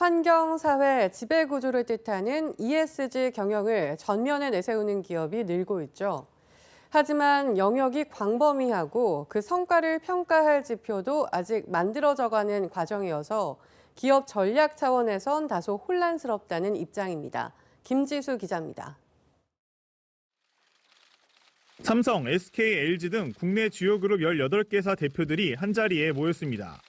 환경, 사회, 지배 구조를 뜻하는 ESG 경영을 전면에 내세우는 기업이 늘고 있죠. 하지만 영역이 광범위하고 그 성과를 평가할 지표도 아직 만들어져가는 과정이어서 기업 전략 차원에선 다소 혼란스럽다는 입장입니다. 김지수 기자입니다. 삼성, SK, LG 등 국내 주요 그룹 18개사 대표들이 한자리에 모였습니다.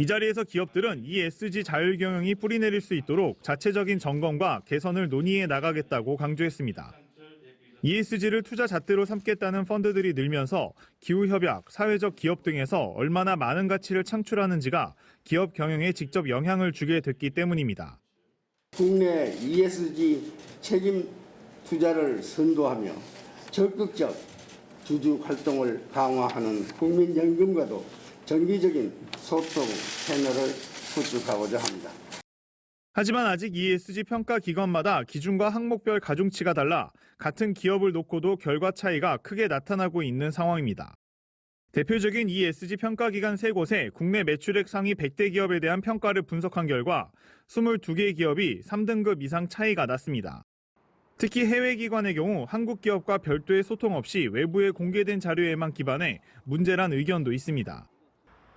이 자리에서 기업들은 ESG 자율경영이 뿌리내릴 수 있도록 자체적인 점검과 개선을 논의해 나가겠다고 강조했습니다. ESG를 투자 잣대로 삼겠다는 펀드들이 늘면서 기후협약, 사회적 기업 등에서 얼마나 많은 가치를 창출하는지가 기업 경영에 직접 영향을 주게 됐기 때문입니다. 국내 ESG 책임 투자를 선도하며 적극적 주주 활동을 강화하는 국민연금과도 정기적인 소통 채널을 구축하고자 합니다. 하지만 아직 ESG 평가 기관마다 기준과 항목별 가중치가 달라 같은 기업을 놓고도 결과 차이가 크게 나타나고 있는 상황입니다. 대표적인 ESG 평가 기관 3곳에 국내 매출액 상위 100대 기업에 대한 평가를 분석한 결과 22개 기업이 3등급 이상 차이가 났습니다. 특히 해외 기관의 경우 한국 기업과 별도의 소통 없이 외부에 공개된 자료에만 기반해 문제란 의견도 있습니다.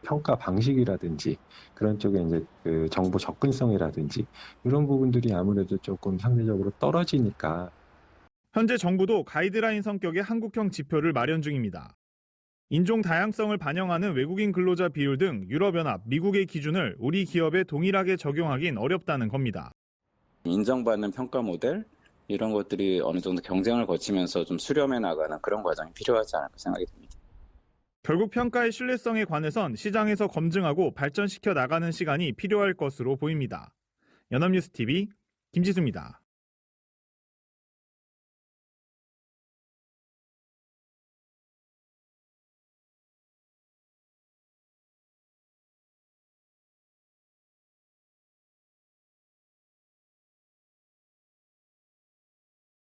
평가 방식이라든지 그런 쪽에 이제 그 정보 접근성이라든지 이런 부분들이 아무래도 조금 상대적으로 떨어지니까 현재 정부도 가이드라인 성격의 한국형 지표를 마련 중입니다. 인종 다양성을 반영하는 외국인 근로자 비율 등 유럽연합, 미국의 기준을 우리 기업에 동일하게 적용하긴 어렵다는 겁니다. 인정받는 평가 모델 이런 것들이 어느 정도 경쟁을 거치면서 좀 수렴해 나가는 그런 과정이 필요하지 않을까 생각이 듭니다. 결국 평가의 신뢰성에 관해선 시장에서 검증하고 발전시켜 나가는 시간이 필요할 것으로 보입니다. 연합뉴스 TV 김지수입니다.